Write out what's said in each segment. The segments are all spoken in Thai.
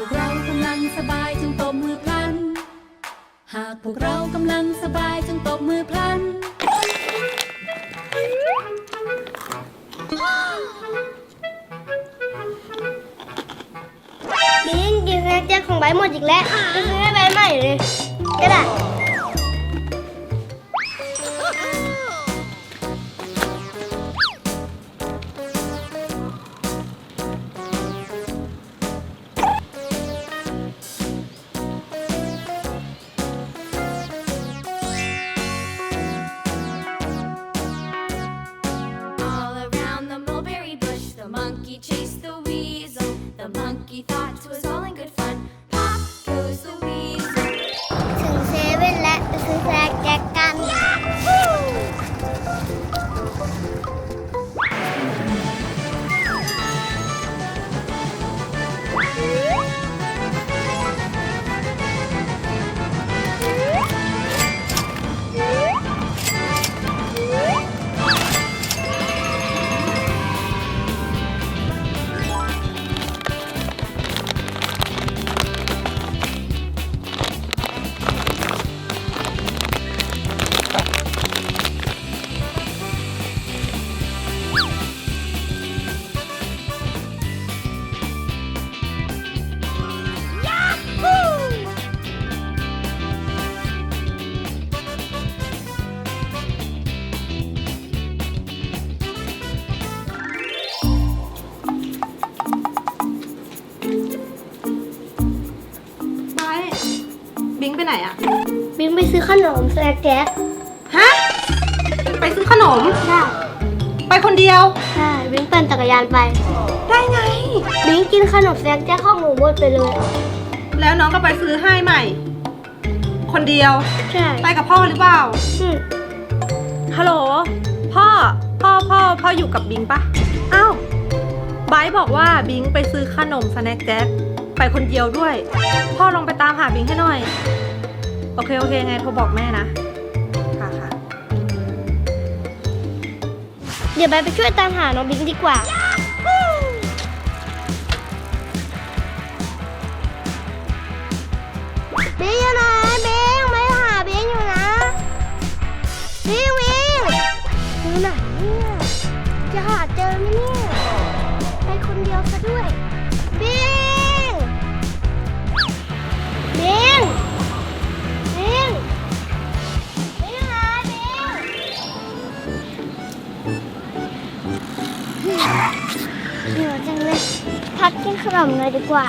พวกเรากำลังสบายจึงตบมือพลัน หากพวกเรากำลังสบายจึงตบมือพลัน บินกินสแน็คแจ็คของใบหมดอีกแล้วจะซื้อให้ใบใหม่เลย ก็ได้ ไปไหนอะบิงไปซื้อขนมสแน็คแจ็คฮะ ไปซื้อขนม ใช่ไปคนเดียว ใช่บิงปั่นจักรยานไป ได้ไง บิงกินขนมสแน็คแจ็คของหนูหมดไปเลย แล้วน้องก็ไปซื้อให้ใหม่ คนเดียว ใช่ไปกับพ่อหรือเปล่า อืมฮัลโหล พ่อ พ่อพ่อพ่ออยู่กับบิงปะอ้าวไบร์ทบอกว่าบิงไปซื้อขนมสแน็คแจ็คไปคนเดียวด้วย พ่อลองไปตามหาบิงให้หน่อย โอเค โอเค ไงโทรบอกแม่นะ ค่ะค่ะ เดี๋ยวใบไปช่วยตามหาน้องบิงดีกว่า ขนมเลยดีกว่า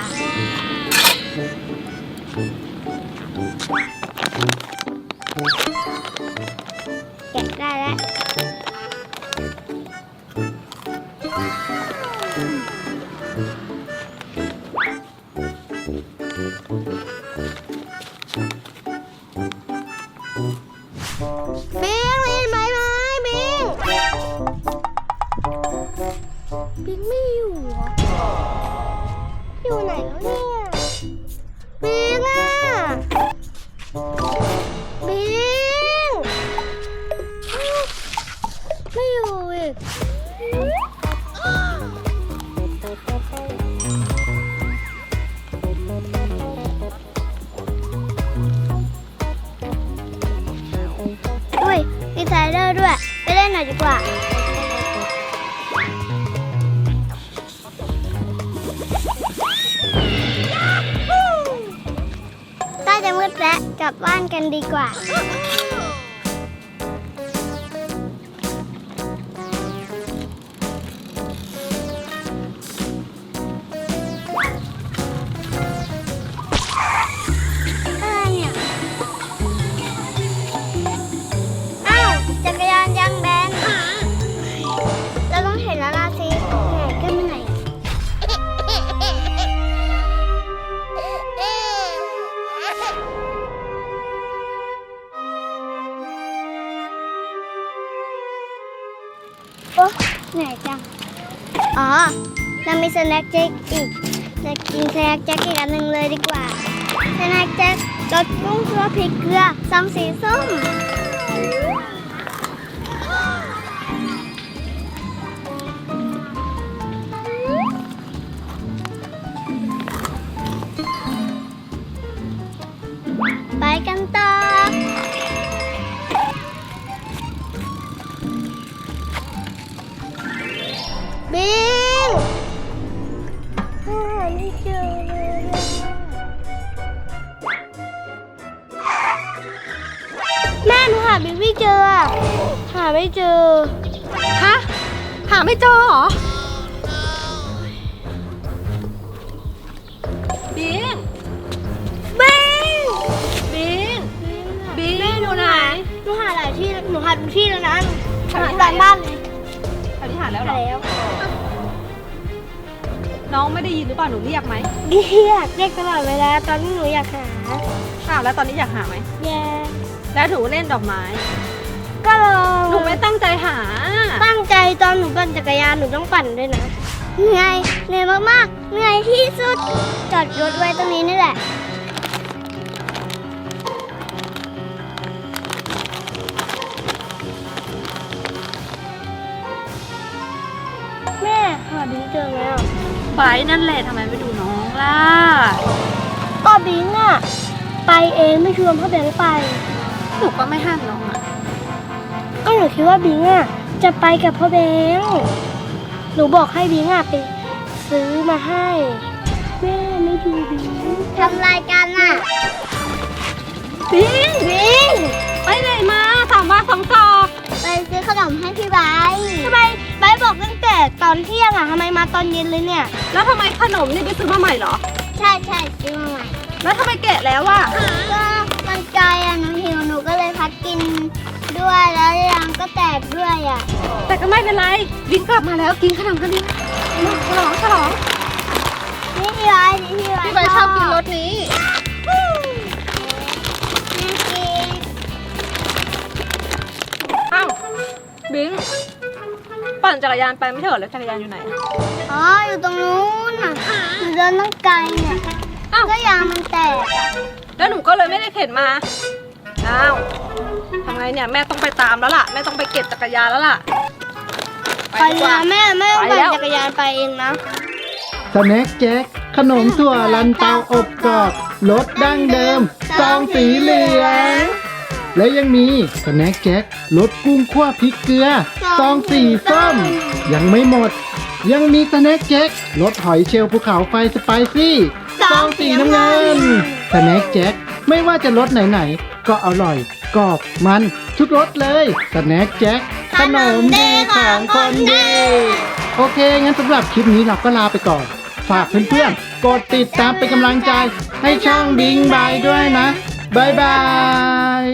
เดอร์ด้วย ไปเล่นหน่อยดีกว่าใกล้จะมืดแล้วกลับบ้านกันดีกว่า อ้ไหนจัง อ๋อ เรามีสแน็คแจ็คอีก จะกินสแน็คแจ็คอีกอันหนึ่งเลยดีกว่า สแน็คแจ็ครสกุ้งคั่วพริกเกลือซองสีส้ม ไปกันต่อ แม่หนูหาบิ๊กไม่เจออะหาไม่เจอ ฮะ หาไม่เจอเหรอ บิง บิ๊กบิง บิงแม่หอนูยู่ไหนหาหนูหาหลายที่ หนูหาทุกที่แล้วนะหนูหาหาหลายบ้านเลยอธิษฐานแล้วเหรหาอ แล้วน้องไม่ได้ยินหรือเปล่าหนูเรียกไหม เรียกเรียกตลอดเวลาตอนที่หนูอยากหา อ้าวแล้วตอนนี้อยากหาไหม แย่แล้วหนูเล่นดอกไม้ ก็ลองหนูไม่ตั้งใจหา ตั้งใจตอนหนูปั่นจักรยานหนูต้องปั่นด้วยนะ เหนื่อยเหนื่อยมากๆ เหนื่อยที่สุด จอดรถไว้ตรงนี้นี่แหละ แม่หาบิงเจอแล้ว ไปนั่นแหละทำไมไม่ดูน้องล่ะ ก็บิงอะ ไปเองไม่ชวนพ่อแบงค์ไป หนูก็ไม่ห้ามน้องอะก็หนูคิดว่าบิงอะจะไปกับพ่อแบงค์หนูบอกให้บิงอะไปซื้อมาให้ แม่ไม่ดูบิงทำรายการอะบิงบิงไปไหนมาถามว่าสองจอกไปซื้อขนมให้พี่ไบร์ททำไมไบร์ทบอกตั้งแต่ตอนเที่ยงอะทำไมมาตอนเย็นเลยเนี่ย แล้วทำไมขนมนี่ไปซื้อมาใหม่เหรอ ใช่ใช่ซื้อมาใหม่ แล้วทำไมแกะแล้วอะก็มันไกลอะหนูหิวหนูก็เลยพัดกินด้วยแล้วยังก็แตกด้วยอะแต่ก็ไม่เป็นไรบิงกลับมาแล้วกินขนมกันดีฉลองฉลองนี่พี่ไบร์ทนี่พี่ไบร์ทพี่ใบชอบกินรสนี้น่ากินอ้าวบิงปั่นจักรยานไปไม่ใช่เหรอแล้วจักรยานอยู่ไหนอะอ๋ออยู่ตรงนู้นน่ะหนูเดินตั้งไกลเนี่ยอ้าวก็ยางมันแตกอะแล้วหนูก็เลยไม่ได้เข็นมา อ้าวทำไงเนี่ยแม่ต้องไปตามแล้วล่ะ แม่ต้องไปเก็บจักรยานแล้วล่ะ ไปดีกแล้ว่าวแม่แม่ต้องไปปั่นแล้ว จักรยานไปเองนะสแน็คแจ็คขนมถั่วลันเตาอบกรอบรสดั้งเดิมซองสีเหลือง และยังมีสแน็คแจ็ครสกุ้งคั่วพริกเกลือซองสีส้ม ยังไม่หมด ยังมีสแน็คแจ็ครสหอยเชลล์ภูเขาไฟสไปซี่ ซองสีน้ำเงินสแน็คแจ็คไม่ว่าจะรสไหนๆก็อร่อยกรอบมันทุกรสเลยสแน็คแจ็คขนมดีของคนดี โอเค งั้นสำหรับคลิปนี้เราก็ลาไปก่อน ฝากเพื่อนๆ กดติดตามเป็นกำลังใจให้ช่องบิงบายด้วยนะ บ๊ายบาย